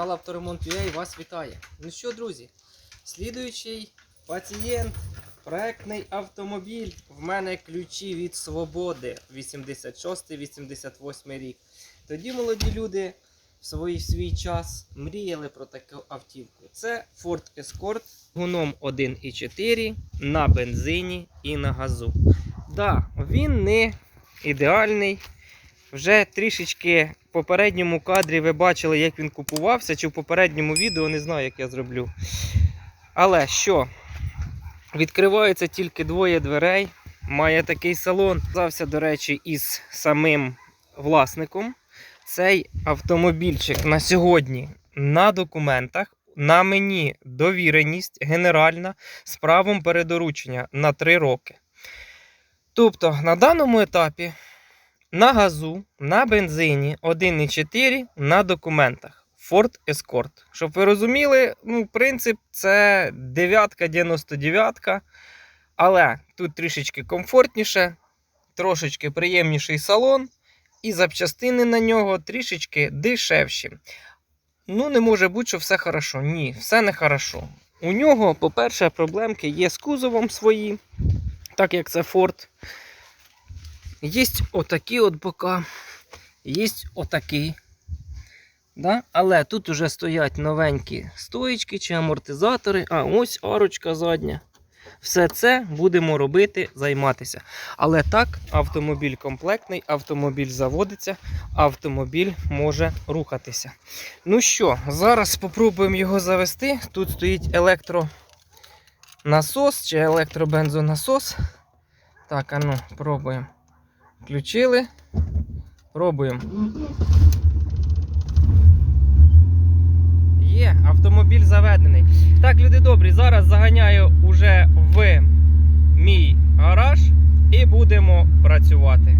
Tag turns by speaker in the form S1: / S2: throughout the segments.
S1: Канал Авторемонт.ua вас вітає. Ну що, друзі, слідуючий пацієнт, проектний автомобіль. В мене ключі від свободи 86-88 рік. Тоді молоді люди в свій, свій час мріяли про таку автівку. Це Ford Escort гуном 1.4 на бензині і на газу. Да, він не ідеальний. Вже трішечки в попередньому кадрі ви бачили, як він купувався, чи в попередньому відео не знаю, як я зроблю. Але що? Відкриваються тільки двоє дверей. Має такий салон. Зався, до речі, із самим власником. Цей автомобільчик на сьогодні на документах. На мені довіреність генеральна з правом передоручення на 3 роки. Тобто на даному етапі на газу, на бензині 1,4 на документах. Ford Escort. Щоб ви розуміли, ну, принцип це 9-99, але тут трішечки комфортніше, трошечки приємніший салон, і запчастини на нього трішечки дешевші. Ну, не може бути, що все хорошо. Ні, все не хорошо. У нього, по-перше, проблемки є з кузовом свої, так як це Ford. Є отакі от бока, є отакий. Да? Але тут уже стоять новенькі стоїчки чи амортизатори. А ось арочка задня. Все це будемо робити, займатися. Але так, автомобіль комплектний, автомобіль заводиться, автомобіль може рухатися. Ну що, зараз спробуємо його завести. Тут стоїть електронасос чи електробензонасос. Так, а ну, пробуємо. Включили. Пробуємо. Є, автомобіль заведений. Так, люди добрі, зараз заганяю уже в мій гараж і будемо працювати.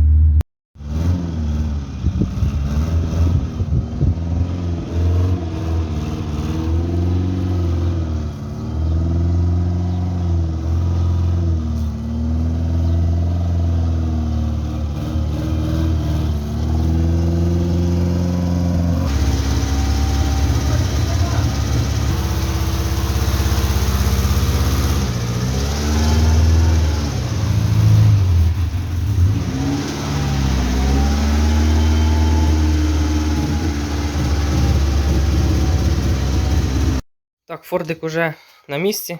S1: Фордик уже на місці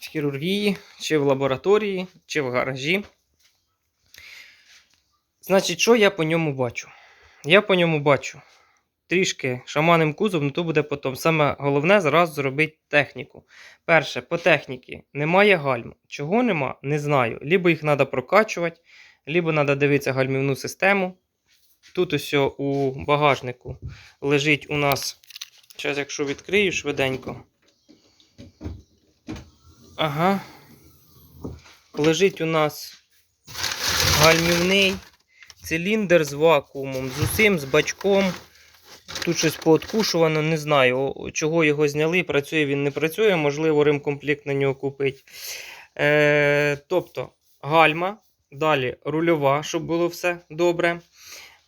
S1: в хірургії, чи в лабораторії, чи в гаражі. Значить, що я по ньому бачу? Я по ньому бачу трішки шаманим кузов, ну то буде потім. Саме головне зараз зробити техніку. Перше, по техніці немає гальм. Чого нема, не знаю. Лібо їх треба прокачувати, либо треба дивитися гальмівну систему. Тут ось у багажнику лежить у нас. Зараз, якщо відкрию швиденько. Ага. Лежить у нас гальмівний циліндр з вакуумом, з усім, з бачком. Тут щось пооткушувано, не знаю, чого його зняли. Працює він не працює, можливо, ремкомплект на нього купить. Е, тобто гальма, далі рульова, щоб було все добре.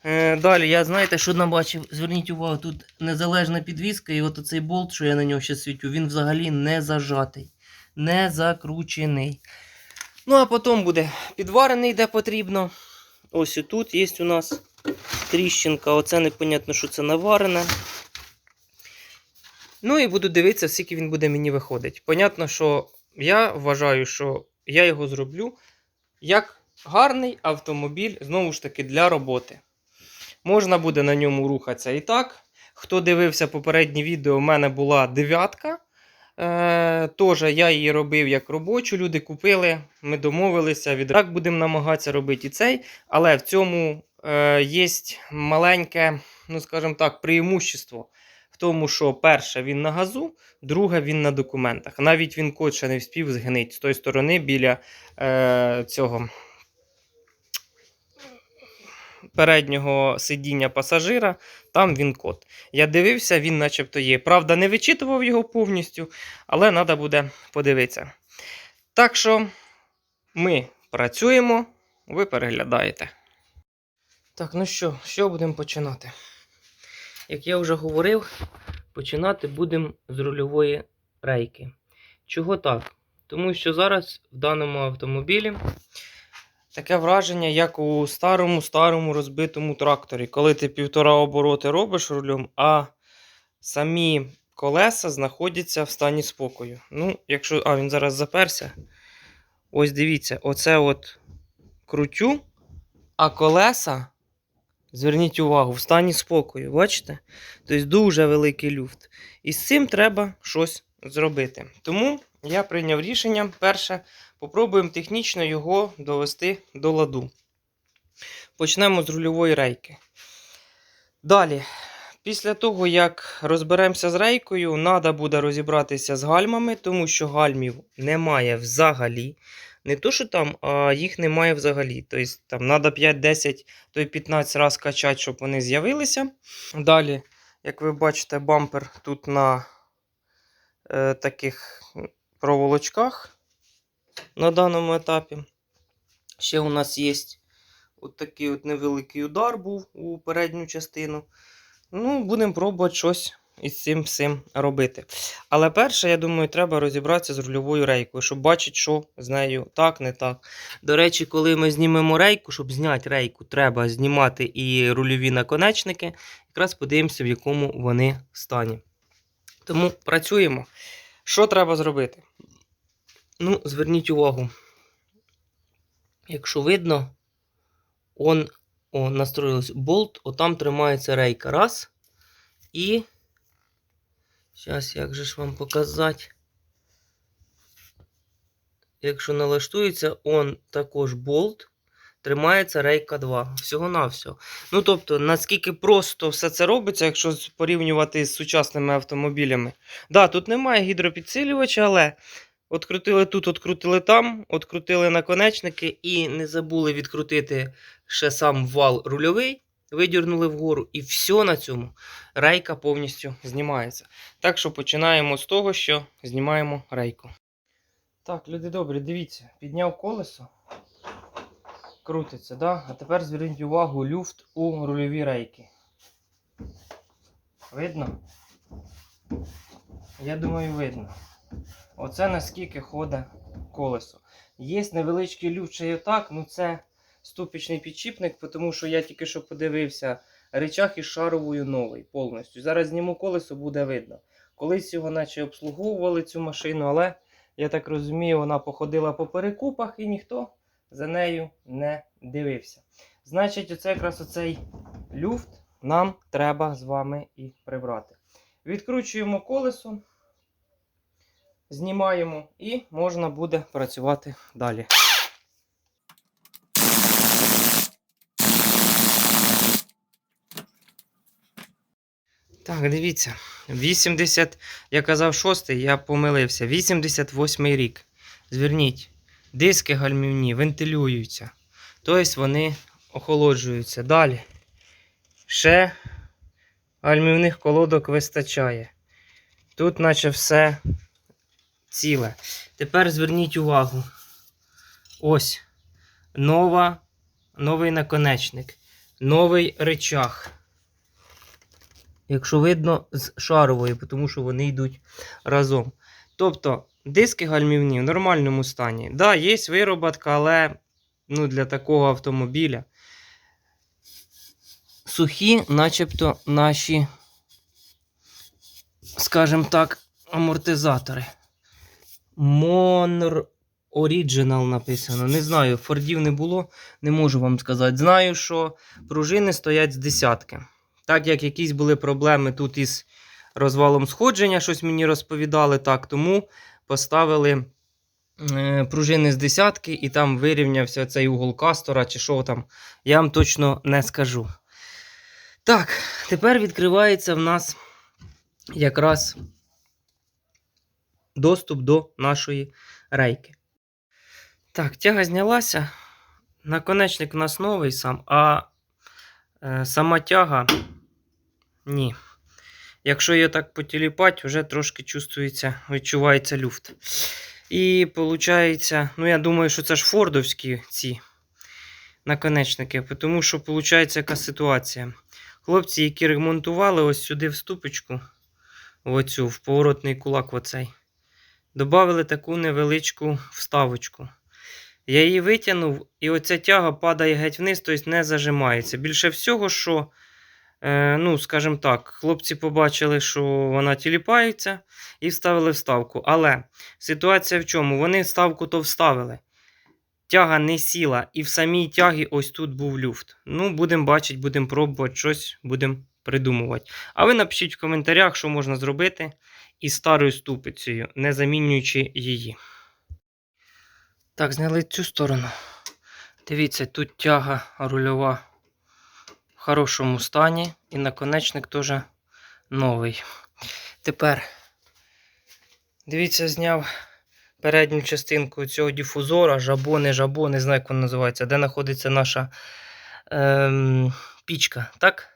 S1: Е, далі, я знаєте, що набачив? Зверніть увагу, тут незалежна підвіска, і от оцей болт, що я на нього ще світю, він взагалі не зажатий, не закручений. Ну, а потім буде підварений, де потрібно. Ось і тут є у нас тріщинка. Оце непонятно, що це наварене. Ну і буду дивитися, скільки він буде мені виходить. Понятно, що я вважаю, що я його зроблю як гарний автомобіль, знову ж таки, для роботи. Можна буде на ньому рухатися і так. Хто дивився попереднє відео, у мене була дев'ятка. Е, Теж я її робив як робочу. Люди купили, ми домовилися. Відрак будемо намагатися робити і цей. Але в цьому е, є маленьке, ну скажімо так, преимущество. В тому, що перше він на газу, друге він на документах. Навіть він ще не вспів згнити з тої сторони біля е, цього переднього сидіння пасажира, там він код. Я дивився, він начебто є. Правда, не вичитував його повністю, але треба буде подивитися. Так що ми працюємо, ви переглядаєте. Так, ну що, що будемо починати? Як я вже говорив, починати будемо з рульової рейки. Чого так? Тому що зараз в даному автомобілі таке враження, як у старому старому розбитому тракторі, коли ти півтора обороти робиш рулем, а самі колеса знаходяться в стані спокою. Ну, якщо. А, він зараз заперся. Ось дивіться, оце от крутю, а колеса. Зверніть увагу, в стані спокою, бачите? Тобто дуже великий люфт. І з цим треба щось зробити. Тому я прийняв рішення. Перше, попробуємо технічно його довести до ладу. Почнемо з рульової рейки. Далі, після того, як розберемося з рейкою, треба буде розібратися з гальмами, тому що гальмів немає взагалі. Не то, що там, а їх немає взагалі. Тобто там треба 5-10, то й 15 разів качати, щоб вони з'явилися. Далі, як ви бачите, бампер тут на е, таких проволочках на даному етапі. Ще у нас є от такий от невеликий удар був у передню частину. Ну, будемо пробувати щось із цим всім робити. Але перше, я думаю, треба розібратися з рульовою рейкою, щоб бачити, що з нею так, не так. До речі, коли ми знімемо рейку, щоб зняти рейку, треба знімати і рульові наконечники. Якраз подивимося, в якому вони стані. Тому працюємо. Що треба зробити? Ну, зверніть увагу. Якщо видно, он, о, настроїлось болт, отам тримається рейка. Раз. І. Зараз, як же ж вам показати? Якщо налаштується, он також болт. Тримається рейка 2. Всього-навсього. Ну, тобто, наскільки просто все це робиться, якщо порівнювати з сучасними автомобілями. Да, тут немає гідропідсилювача, але открутили тут, открутили там, открутили наконечники і не забули відкрутити ще сам вал рульовий, видірнули вгору, і все на цьому рейка повністю знімається. Так що починаємо з того, що знімаємо рейку. Так, люди добрі, дивіться, підняв колесо. Крутиться, да? А тепер зверніть увагу люфт у рульові рейки. Видно? Я думаю, видно. Оце наскільки ходить колесо. Є невеличкий люфт отак, ну це ступічний підчіпник, тому що я тільки що подивився, речах із шаровою новий повністю. Зараз зніму колесо, буде видно. Колись його наче обслуговували цю машину, але я так розумію, вона походила по перекупах і ніхто за нею не дивився. Значить, оце якраз оцей люфт нам треба з вами і прибрати. Відкручуємо колесо, знімаємо і можна буде працювати далі. Так, дивіться. 80, я казав 6, я помилився. 88 рік. Зверніть, диски гальмівні вентилюються. Тобто вони охолоджуються. Далі. Ще гальмівних колодок вистачає. Тут, наче все ціле. Тепер зверніть увагу. Ось. Нова, новий наконечник. Новий речах. Якщо видно, з шаровою, тому що вони йдуть разом. Тобто, диски гальмівні в нормальному стані. Так, да, є вироботка, але ну, для такого автомобіля. Сухі, начебто, наші, скажімо так, амортизатори. Monr Original написано. Не знаю, фордів не було, не можу вам сказати. Знаю, що пружини стоять з десятки. Так як якісь були проблеми тут із розвалом сходження, щось мені розповідали так, тому поставили е, пружини з десятки і там вирівнявся цей угол кастора чи що там, я вам точно не скажу. Так, тепер відкривається в нас якраз доступ до нашої рейки. Так, тяга знялася. Наконечник у нас новий сам, а е, сама тяга ні. Якщо її так потіліпати, вже трошки чувствується, відчувається люфт. І виходить, ну я думаю, що це ж фордовські ці наконечники, тому що виходить яка ситуація. Хлопці, які ремонтували ось сюди в ступочку, оцю, в поворотний кулак оцей, додали таку невеличку вставочку. Я її витягнув, і оця тяга падає геть вниз, тобто не зажимається. Більше всього, що, е, ну, скажімо так, хлопці побачили, що вона тіліпається, і вставили вставку. Але ситуація в чому? Вони вставку то вставили. Тяга не сіла, і в самій тягі ось тут був люфт. Ну, будемо бачити, будемо пробувати щось, будемо придумувати. А ви напишіть в коментарях, що можна зробити із старою ступицею, не замінюючи її. Так, зняли цю сторону. Дивіться, тут тяга рульова в хорошому стані, і наконечник теж новий. Тепер, дивіться, зняв передню частинку цього дифузора, жабо, не жабо, не знаю, як воно називається, де знаходиться наша ем, пічка. так?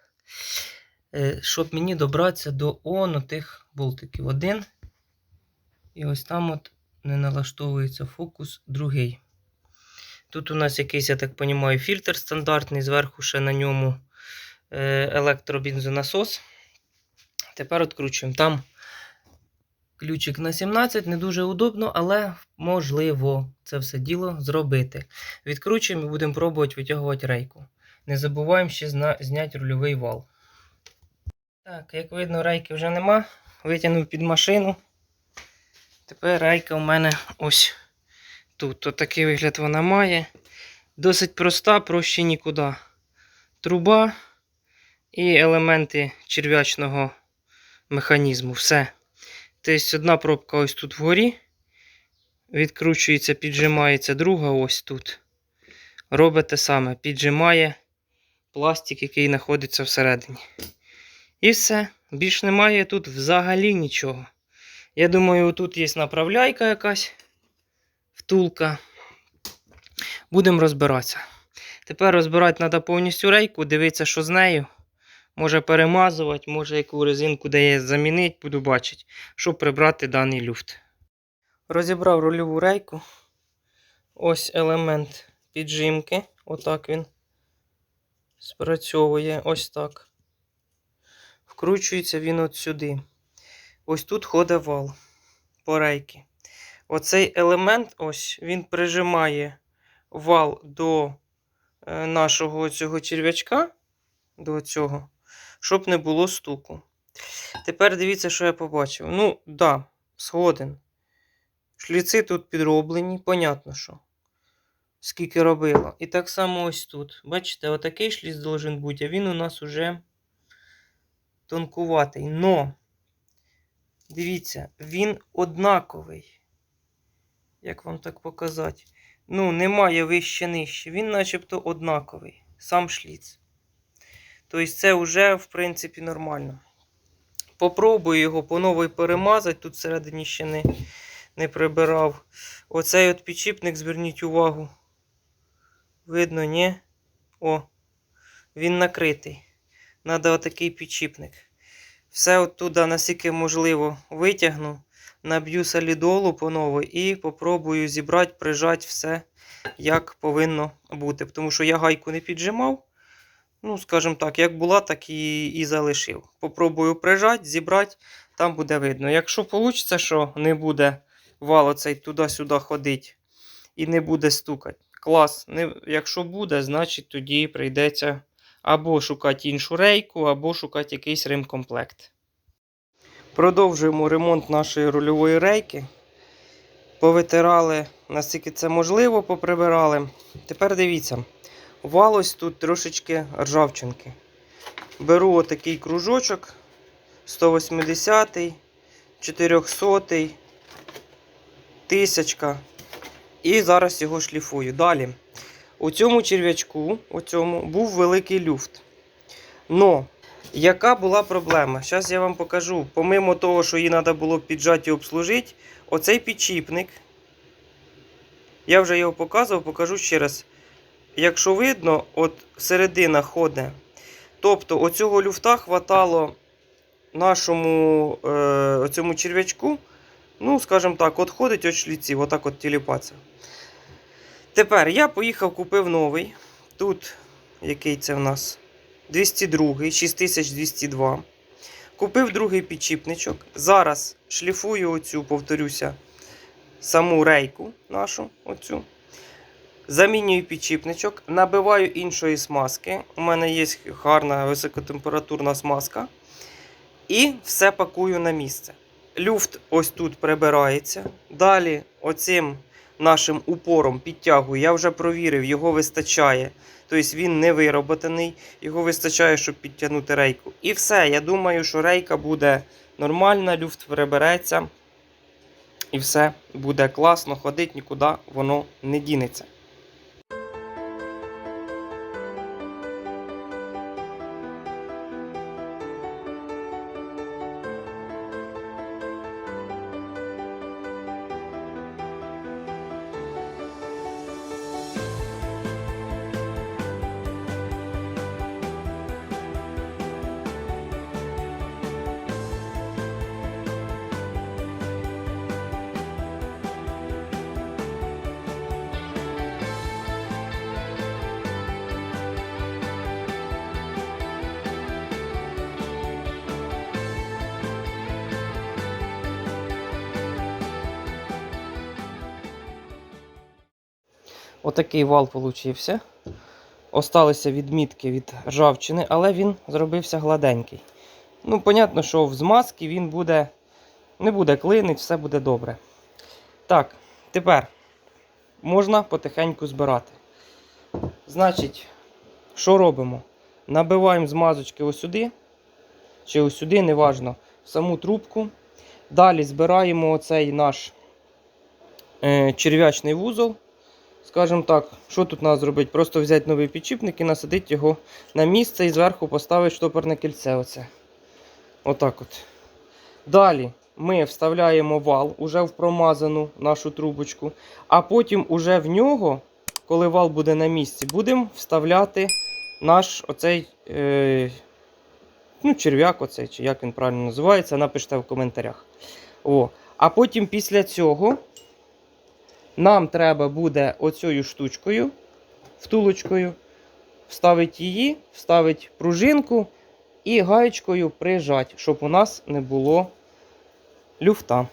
S1: Е, щоб мені добратися до он тих болтиків. Один. І ось там от не налаштовується фокус, другий. Тут у нас якийсь, я так розумію, фільтр стандартний, зверху ще на ньому е, електробензонасос. Тепер відкручуємо. Там ключик на 17, не дуже удобно, але можливо це все діло зробити. Відкручуємо і будемо пробувати витягувати рейку. Не забуваємо ще зняти рульовий вал. Так, як видно, рейки вже нема. Витягнув під машину. Тепер рейка у мене ось тут. Отакий вигляд вона має. Досить проста, проще нікуди. Труба і елементи черв'ячного механізму. Все. Тобто одна пробка ось тут вгорі. Відкручується, піджимається, друга ось тут. Робить те саме, піджимає пластик, який знаходиться всередині. І все. Більш немає тут взагалі нічого. Я думаю, тут є направляйка якась втулка. Будемо розбиратися. Тепер розбирати треба повністю рейку, дивитися, що з нею. Може перемазувати, може яку резинку де є замінити, буду бачити, щоб прибрати даний люфт. Розібрав рульову рейку. Ось елемент піджимки. Отак він спрацьовує. Ось так. Вкручується він от сюди. Ось тут ходить вал по рейки. Оцей елемент, ось, він прижимає вал до е, нашого цього черв'ячка, до цього, щоб не було стуку. Тепер дивіться, що я побачив. Ну, да, згоден. Шліци тут підроблені, понятно, що. Скільки робила. І так само ось тут. Бачите, отакий шліц должен бути, а він у нас уже тонкуватий. Но, дивіться, він однаковий. Як вам так показати? Ну, немає вище нижче. Він начебто однаковий. Сам шліц. Тобто це вже, в принципі, нормально. Попробую його по новій перемазати. Тут всередині ще не, не прибирав. Оцей от підчіпник, зверніть увагу. Видно, ні? О, він накритий. Надо отакий підчіпник. Все оттуда, наскільки можливо, витягну, наб'ю солідолу по новій і попробую зібрати, прижати все, як повинно бути. Тому що я гайку не піджимав. Ну, скажімо так, як була, так і, і залишив. Попробую прижати, зібрати, там буде видно. Якщо вийде, що не буде вал оцей туди-сюди ходити і не буде стукати. Клас. Не, якщо буде, значить тоді прийдеться або шукати іншу рейку, або шукати якийсь ремкомплект. Продовжуємо ремонт нашої рульової рейки. Повитирали, наскільки це можливо, поприбирали. Тепер дивіться, вал ось тут трошечки ржавчинки. Беру отакий кружочок 180, 400, тисячка. І зараз його шліфую. Далі. У цьому черв'ячку у цьому був великий люфт. Но, яка була проблема? Зараз я вам покажу. Помимо того, що її треба було піджати і обслужити, оцей підчіпник. Я вже його показував, покажу ще раз. Якщо видно, от середина ходить. Тобто, оцього люфта хватало нашому е, оцьому черв'ячку. Ну, скажімо так, от ходить от шліців, отак от тіліпаться. Тепер я поїхав, купив новий. Тут, який це в нас? 202, 6202. Купив другий підчіпничок. Зараз шліфую оцю, повторюся, саму рейку нашу. оцю. Замінюю підчіпничок, набиваю іншої смазки. У мене є гарна високотемпературна смазка. І все пакую на місце. Люфт ось тут прибирається. Далі оцим нашим упором підтягує. Я вже провірив, його вистачає. Тобто він не вироботаний, його вистачає, щоб підтягнути рейку. І все. Я думаю, що рейка буде нормальна, люфт прибереться. І все буде класно, ходить, нікуди воно не дінеться. Отакий вал получився. Осталися відмітки від ржавчини, але він зробився гладенький. Ну, понятно, що в змазці він буде, не буде клинить, все буде добре. Так, тепер можна потихеньку збирати. Значить, що робимо? Набиваємо змазочки ось сюди, чи ось сюди, неважно, в саму трубку. Далі збираємо оцей наш е, черв'ячний вузол. Скажімо так, що тут треба зробити? Просто взяти новий підчіпник і насадити його на місце і зверху поставити штопорне кільце. Оце. Отак от. Далі ми вставляємо вал уже в промазану нашу трубочку, а потім уже в нього, коли вал буде на місці, будемо вставляти наш оцей е, ну, черв'як, оцей, чи як він правильно називається, напишіть в коментарях. О. А потім після цього нам треба буде оцею штучкою, втулочкою, вставити її, вставити пружинку і гаєчкою прижати, щоб у нас не було люфта.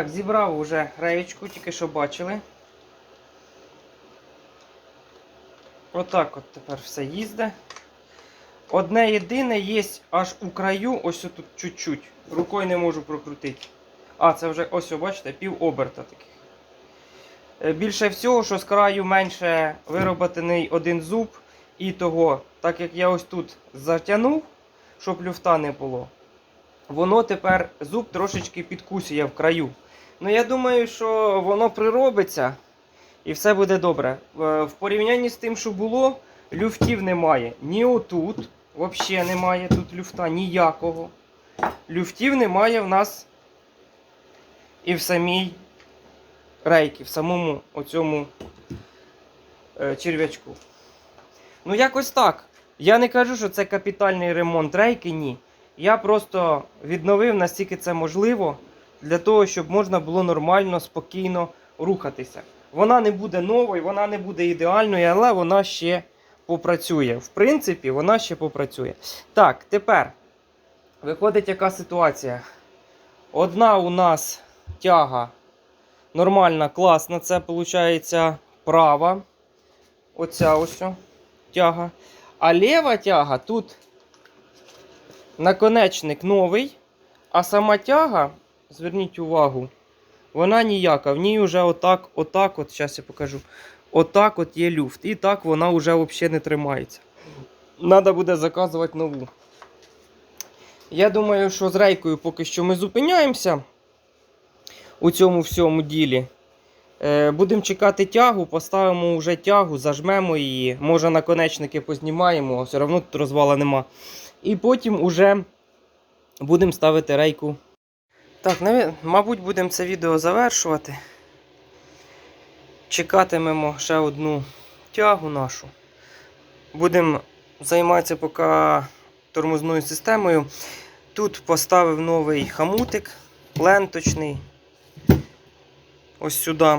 S1: Так, зібрав уже реєчку, тільки що бачили. Отак от тепер все їзде. Одне єдине є аж у краю, ось тут чуть-чуть. Рукою не можу прокрутити. А, це вже ось, бачите, пів оберта таких. Е, Більше всього, що з краю менше вироботений один зуб. І того, так як я ось тут затягнув, щоб люфта не було, воно тепер зуб трошечки підкусує в краю. Ну я думаю, що воно приробиться і все буде добре. Е, В порівнянні з тим, що було, люфтів немає. Ні отут, взагалі немає тут люфта ніякого. Люфтів немає в нас і в самій рейки, в самому оцьому е, черв'ячку. Ну, якось так. Я не кажу, що це капітальний ремонт рейки, ні. Я просто відновив настільки це можливо, для того, щоб можна було нормально, спокійно рухатися. Вона не буде новою, вона не буде ідеальною, але вона ще попрацює. В принципі, вона ще попрацює. Так, тепер виходить яка ситуація. Одна у нас тяга нормальна, класна. Це виходить права. Оця ось тяга. А ліва тяга тут наконечник новий, а сама тяга, зверніть увагу, вона ніяка. В ній вже отак, отак, от, зараз я покажу. Отак от є люфт. І так вона вже взагалі не тримається. Треба буде заказувати нову. Я думаю, що з рейкою поки що ми зупиняємося у цьому всьому ділі. Е, Будемо чекати тягу, поставимо вже тягу, зажмемо її. Може наконечники познімаємо, все одно тут розвала нема. І потім уже будемо ставити рейку. Так, мабуть, будемо це відео завершувати. Чекатимемо ще одну тягу нашу. Будемо займатися поки тормозною системою. Тут поставив новий хамутик ленточний. Ось сюди.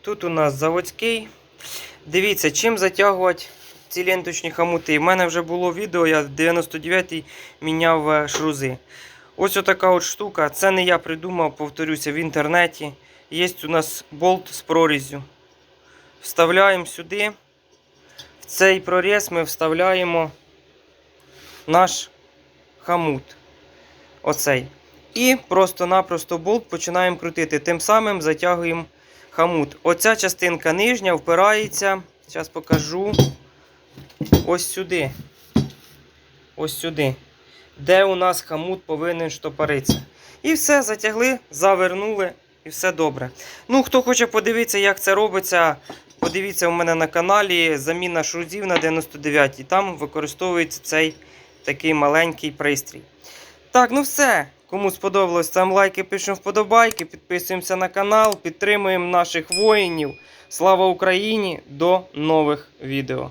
S1: Тут у нас заводський. Дивіться, чим затягувати ці ленточні хамути. У мене вже було відео, я в 99-й міняв е, шрузи. Ось отака от штука. Це не я придумав, повторюся, в інтернеті. Є у нас болт з прорізю. Вставляємо сюди. В цей проріз ми вставляємо наш хамут. Оцей. І просто-напросто болт починаємо крутити. Тим самим затягуємо хамут. Оця частинка нижня впирається. Зараз покажу. Ось сюди. Ось сюди. Де у нас хамут повинен штопоритися. І все, затягли, завернули, і все добре. Ну, хто хоче подивитися, як це робиться, подивіться у мене на каналі заміна шрузів на 99 Там використовується цей такий маленький пристрій. Так, ну все. Кому сподобалось, там лайки, пишемо вподобайки, підписуємося на канал, підтримуємо наших воїнів. Слава Україні! До нових відео!